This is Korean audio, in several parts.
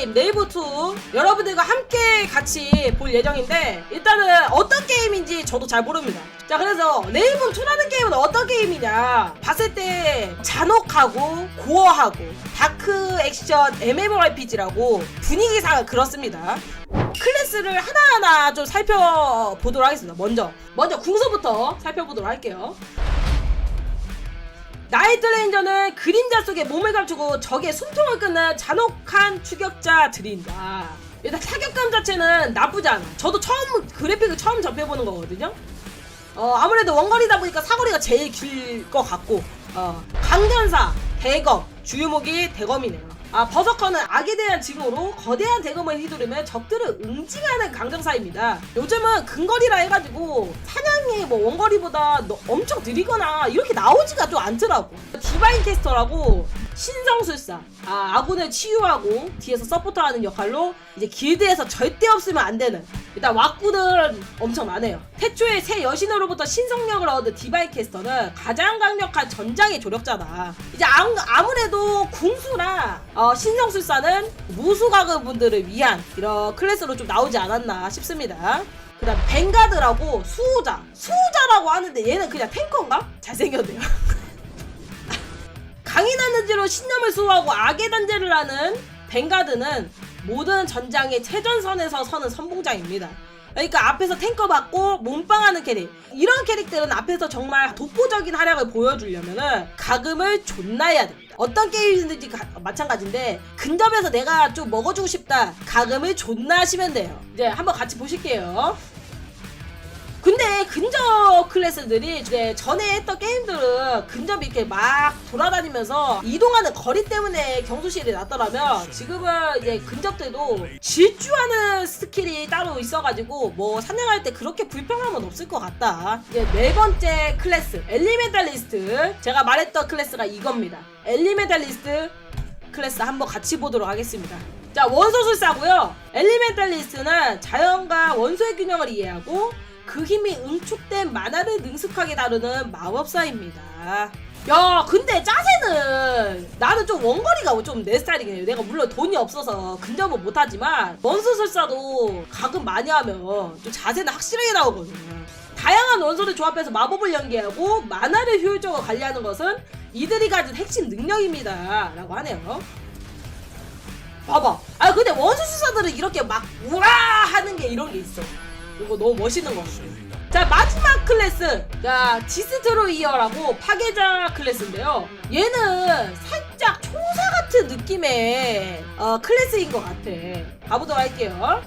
게임 네이버2 여러분들과 함께 같이 볼 예정인데 일단은 어떤 게임인지 저도 잘 모릅니다. 자 그래서 네이버2라는 게임은 어떤 게임이냐? 봤을 때 잔혹하고 고어하고 다크 액션 MMORPG라고 분위기상 그렇습니다. 클래스를 하나하나 좀 살펴보도록 하겠습니다. 먼저 먼저 궁서부터 살펴보도록 할게요 나이트 레인저는 그림자 속에 몸을 감추고 적의 숨통을 끊는 잔혹한 추격자들인다. 일단 타격감 자체는 나쁘지 않아. 저도 처음 그래픽을 처음 접해보는 거거든요. 어 아무래도 원거리다 보니까 사거리가 제일 길 것 같고 어 강전사 대검 주유목이 대검이네요. 아 버서커는 악에 대한 징후로 거대한 대검을 휘두르며 적들을 응징하는 강전사입니다. 요즘은 근거리라 해가지고 사냥 이 뭐 원거리보다 너- 엄청 느리거나 이렇게 나오지가 좀 않더라고. 디바인 캐스터라고 신성술사 아 아군을 치유하고 뒤에서 서포터하는 역할로 이제 길드에서 절대 없으면 안 되는 일단 왁구는 엄청 많아요. 태초에 새 여신으로부터 신성력을 얻은 디바인 캐스터는 가장 강력한 전장의 조력자다. 이제 아무, 아무래도 궁수나 어, 신성술사는 무수가그 분들을 위한 이런 클래스로 좀 나오지 않았나 싶습니다. 그 다음 벵가드라고 수호자 수호자라고 하는데 얘는 그냥 탱커인가? 잘생겼네요. 강인한 던지로 신념을 수호하고 악의 단죄를 하는 벵가드는 모든 전장의 최전선에서 서는 선봉장입니다. 그러니까 앞에서 탱커 받고 몸빵하는 캐릭 이런 캐릭들은 앞에서 정말 독보적인 활약을 보여주려면은 가금을 존나 해야 됩니다. 어떤 게임이든지 가- 마찬가지인데 근접에서 내가 좀 먹어주고 싶다 가금을 존나 하시면 돼요. 이제 한번 같이 보실게요. 근접 클래스들이 이제 전에 했던 게임들은 근접이 이렇게 막 돌아다니면서 이동하는 거리 때문에 경수실이 났더라면 지금은 이제 근접들도 질주하는 스킬이 따로 있어가지고 뭐 사냥할 때 그렇게 불편함은 없을 것 같다. 이제 네 번째 클래스 엘리멘탈리스트 제가 말했던 클래스가 이겁니다. 엘리멘탈리스트 클래스 한번 같이 보도록 하겠습니다. 자, 원소술사고요. 엘리멘탈리스트는 자연과 원소의 균형을 이해하고 그 힘이 응축된 만화를 능숙하게 다루는 마법사입니다. 야, 근데 짜세는 나는 좀 원거리가 좀 내 스타일이긴 해요. 내가 물론 돈이 없어서 근접은 못하지만 원소술사도 가끔 많이 하면 좀 자세는 확실하게 나오거든요. 다양한 원소를 조합해서 마법을 연계하고 만화를 효율적으로 관리하는 것은 이들이 가진 핵심 능력입니다. 라고 하네요. 봐봐. 아 근데 원수수사들은 이렇게 막 우와 하는 게 이런 게 있어. 이거 너무 멋있는 것 같아요. 자 마지막 클래스 자 디스트로이어라고 파괴자 클래스인데요. 얘는 살짝 총사 같은 느낌의 어, 클래스인 것 같아. 가보도록 할게요.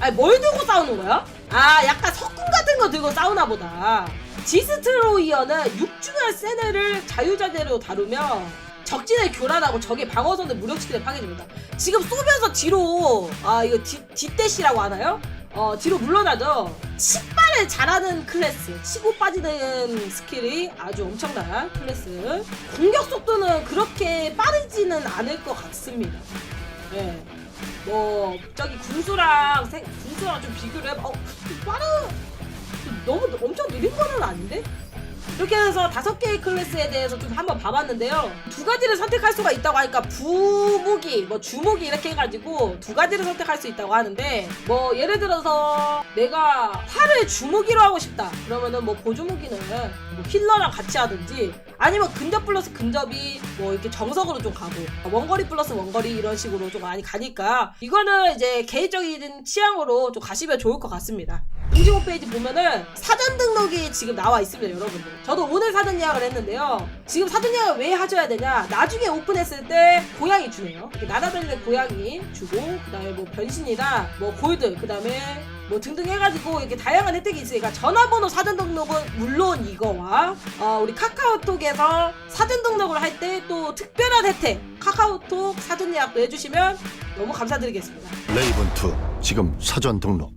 아니 뭘 들고 싸우는 거야? 아 약간 석궁 같은 거 들고 싸우나 보다. 디스트로이어는 육중한 세네를 자유자재로 다루며 적진을 교란하고 적의 방어선을 무력시키는 파괴입니다. 지금 쏘면서 뒤로 아 이거 뒷, 뒷대시라고 하나요? 어 뒤로 물러나죠. 치발을 잘하는 클래스, 치고 빠지는 스킬이 아주 엄청난 클래스. 공격 속도는 그렇게 빠르지는 않을 것 같습니다. 예. 뭐 저기 군수랑 생, 군수랑 좀 비교를 해봐. 어, 좀 빠르. 좀 너무 엄청 느린 거는 아닌데? 이렇게 해서 다섯 개의 클래스에 대해서 좀 한번 봐봤는데요. 두 가지를 선택할 수가 있다고 하니까 부무기, 뭐 주무기 이렇게 해가지고 두 가지를 선택할 수 있다고 하는데 뭐 예를 들어서 내가 활을 주무기로 하고 싶다. 그러면은 뭐 보주무기는 뭐 힐러랑 같이 하든지 아니면 근접 플러스 근접이 뭐 이렇게 정석으로 좀 가고 원거리 플러스 원거리 이런 식으로 좀 많이 가니까 이거는 이제 개인적인 취향으로 좀 가시면 좋을 것 같습니다. 공지 홈페이지 보면은 사전 등록이 지금 나와 있습니다, 여러분들. 저도 오늘 사전 예약을 했는데요. 지금 사전 예약을 왜 하셔야 되냐? 나중에 오픈했을 때 고양이 주네요. 이렇게 날아다니는 고양이 주고, 그 다음에 뭐 변신이나 뭐 골드, 그 다음에 뭐 등등 해가지고 이렇게 다양한 혜택이 있으니까 전화번호 사전 등록은 물론 이거와 어, 우리 카카오톡에서 사전 등록을 할 때 또 특별한 혜택 카카오톡 사전 예약도 해주시면 너무 감사드리겠습니다. 레이븐 2 지금 사전 등록